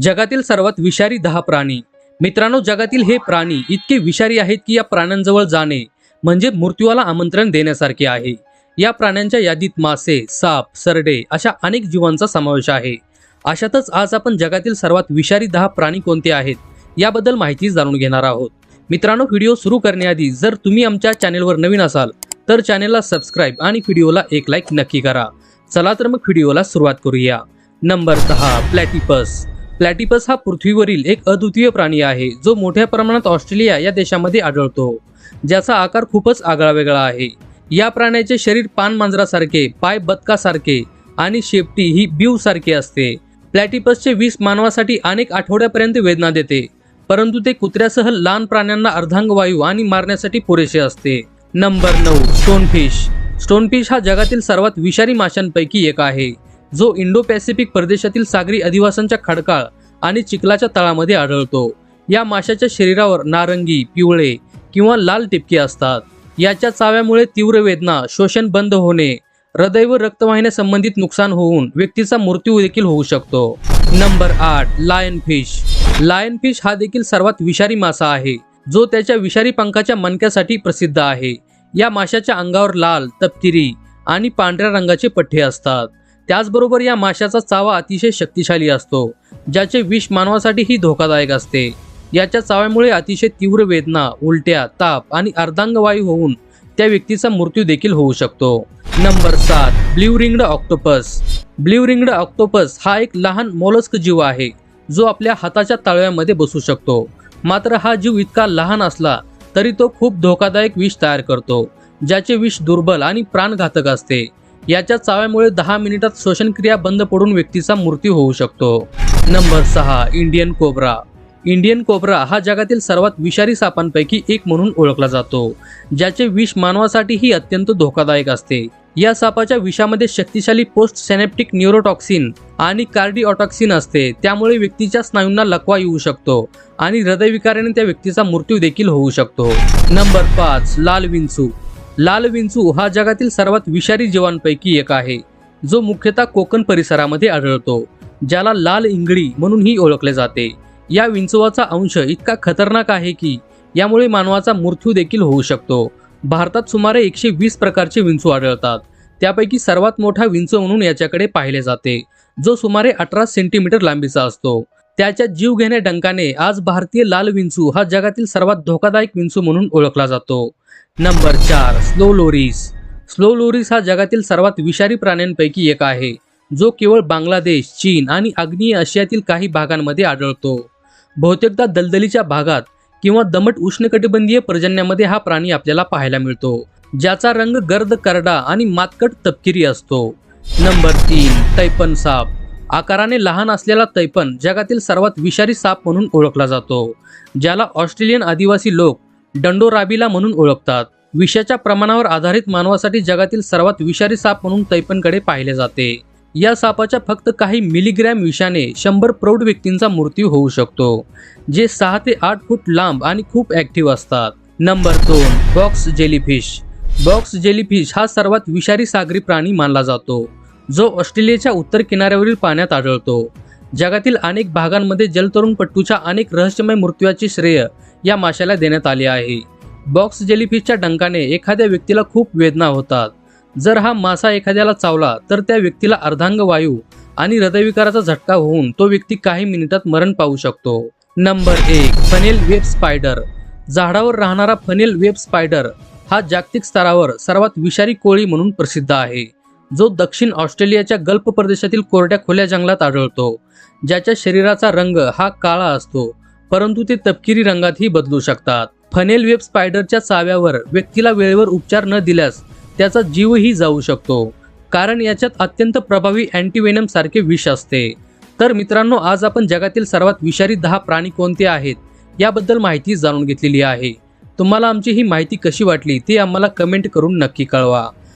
जगातील सर्वात विषारी दहा प्राणी. मित्रांनो जगातील हे प्राणी इतके विषारी आहेत की या प्राण्यांजवळ जाणे म्हणजे मृत्यूला आमंत्रण देण्यासारखे आहे. या प्राण्यांच्या यादीत मासे साप सरडे अशा अनेक जीवांचा समावेश आहे. अशातच आज आपण जगातील सर्वात विषारी दहा प्राणी कोणते आहेत याबद्दल माहिती जाणून घेणार आहोत. मित्रांनो व्हिडिओ सुरू करण्याआधी जर तुम्ही आमच्या चॅनेलवर नवीन असाल तर चॅनेलला सबस्क्राईब आणि व्हिडिओला एक लाईक नक्की करा. चला तर मग व्हिडिओला सुरुवात करूया. नंबर दहा प्लॅटिपस. प्लॅटिपस हा पृथ्वीवरील एक अद्वितीय प्राणी आहे जो मोठ्या प्रमाणात ऑस्ट्रेलिया या देशामध्ये आढळतो ज्याचा आकार खूपच आगळा वेगळा आहे. या प्राण्याचे शरीर पान मांजरासारखे पाय बदकासारखे आणि शेपटी ही ब्यू असते. प्लॅटिपसचे विष मानवासाठी अनेक आठवड्यापर्यंत वेदना देते परंतु ते कुत्र्यासह लहान प्राण्यांना अर्धांगवायू आणि मारण्यासाठी पुरेसे असते. नंबर नऊ स्टोनफिश. स्टोनफिश हा जगातील सर्वात विषारी माशांपैकी एक आहे. जो इंडो पॅसिफिक प्रदेशातील सागरी अधिवासांच्या खडकाळ आणि चिखलाच्या तळामध्ये आढळतो. या माशाच्या शरीरावर नारंगी पिवळे किंवा लाल टिपके असतात. याच्या चाव्यामुळे तीव्र वेदना शोषण बंद होणे हृदय व रक्तवाहिन्या संबंधित नुकसान होऊन व्यक्तीचा मृत्यू देखील होऊ शकतो. नंबर आठ लायन फिश लायन फिश हा देखील सर्वात विषारी मासा आहे जो त्याच्या विषारी पंखाच्या मणक्यासाठी प्रसिद्ध आहे. या माशाच्या अंगावर लाल तपकिरी आणि पांढऱ्या रंगाचे पठ्ठे असतात. त्याचबरोबर या माशाचा चावा अतिशय शक्तिशाली असतो ज्याचे विष मानवासाठीही धोकादायक असते. याच्या चाव्यामुळे अतिशय तीव्र वेदना उलट्या ताप आणि अर्धांगवायू होऊन त्या व्यक्तीचा मृत्यू देखील होऊ शकतो. नंबर सात blue ringed octopus. Blue ringed octopus हा एक लहान मोलस्क जीव आहे जो आपल्या हाताच्या तळव्यामध्ये बसू शकतो. मात्र हा जीव इतका लहान असला तरी तो खूप धोकादायक विष तयार करतो ज्याचे विष दुर्बल आणि प्राणघातक असते. याच्या चाव्यामुळे दहा मिनिटात श्वसनक्रिया बंद पडून व्यक्तीचा मृत्यू होऊ शकतो. नंबर सहा इंडियन कोबरा. इंडियन कोबरा हा जगातील सर्वात विषारी सापांपैकी एक म्हणून ओळखला जातो ज्याचे विष मानवासाठीही अत्यंत धोकादायक असते. या सापाच्या विषामध्ये शक्तिशाली पोस्ट सेनेप्टिक न्यूरोटॉक्सिन आणि कार्डिओटॉक्सिन असते त्यामुळे व्यक्तीच्या स्नायूंना लकवा येऊ शकतो आणि हृदयविकाराने त्या व्यक्तीचा मृत्यू देखील होऊ शकतो. नंबर पाच लाल विंचू. लाल विंचू हा जगातील सर्वात विषारी जीवांपैकी एक आहे. जो मुख्यतः कोकण परिसरामध्ये आढळतो ज्याला लाल इंगळी म्हणूनही ओळखले जाते. या विंचवाचा अंश इतका खतरनाक आहे की यामुळे मानवाचा मृत्यू देखील होऊ शकतो. भारतात सुमारे एकशे वीस प्रकारचे विंचू आढळतात. त्यापैकी सर्वात मोठा विंचू म्हणून याच्याकडे पाहिले जाते जो सुमारे अठरा सेंटीमीटर लांबीचा असतो. त्याच्या जीवघेण्या डंकाने आज भारतीय लाल विंचू हा जगातील सर्वात धोकादायक विंचू म्हणून ओळखला जातो. नंबर चार स्लो लोरीस. स्लो लोरीस हा जगातील सर्वात विषारी प्राण्यांपैकी एक आहे जो केवळ बांगलादेश चीन आणि आग्नेय आशियातील काही भागांमध्ये आढळतो. बहुतेकदा दलदलीच्या भागात किंवा दमट उष्णकटिबंधीय पर्जन्यामध्ये हा प्राणी आपल्याला पाहायला मिळतो ज्याचा रंग गर्द करडा आणि मातकट तपकिरी असतो. नंबर तीन तैपन साप. आकाराने लहान असलेला तैपन जगातील सर्वात विषारी साप म्हणून ओळखला जातो ज्याला ऑस्ट्रेलियन आदिवासी लोक डंडोराबिला म्हणून ओळखतात. विषाच्या प्रमाणावर आधारित मानवासाठी जगातील सर्वात विषारी साप म्हणून तैपनकडे पाहिले जाते. या सापाच्या फक्त काही मिलीग्रॅम विषाने शंभर प्रौढ व्यक्तींचा मृत्यू होऊ शकतो जे सहा ते आठ फूट लांब आणि खूप ॲक्टिव्ह असतात. नंबर दोन बॉक्स जेलीफिश. बॉक्स जेलीफिश हा सर्वात विषारी सागरी प्राणी मानला जातो. जो ऑस्ट्रेलियाच्या उत्तर किनाऱ्यावरील पाण्यात आढळतो. जगातील अनेक भागांमध्ये जलतरुणपट्टूच्या अनेक रहस्यमय मृत्यूचे श्रेय या माशाला देण्यात आले आहे. बॉक्स जेलीफिशच्या डंकाने एखाद्या व्यक्तीला खूप वेदना होतात. जर हा मासा एखाद्याला चावला तर त्या व्यक्तीला अर्धांग वायू आणि हृदयविकाराचा झटका होऊन तो व्यक्ती काही मिनिटात मरण पावू शकतो. नंबर एक फनेल वेब स्पायडर. झाडावर राहणारा फनेल वेब स्पायडर हा जागतिक स्तरावर सर्वात विषारी कोळी म्हणून प्रसिद्ध आहे. जो दक्षिण ऑस्ट्रेलियाच्या गल्फ प्रदेशातील कोरड्या खोल्या जंगलात आढळतो ज्याच्या शरीराचा रंग हा काळा असतो परंतु ते तपकिरी रंगातही बदलू शकतात. फनेल वेब स्पायडरच्या चाव्यावर व्यक्तीला वेळेवर उपचार न दिल्यास त्याचा जीवही जाऊ शकतो कारण याच्यात अत्यंत प्रभावी अँटीवेनम सारखे विष असते. तर मित्रांनो आज आपण जगातील सर्वात विषारी दहा प्राणी कोणते आहेत याबद्दल माहिती जाणून घेतलेली आहे. तुम्हाला आमची ही माहिती कशी वाटली ते आम्हाला कमेंट करून नक्की कळवा.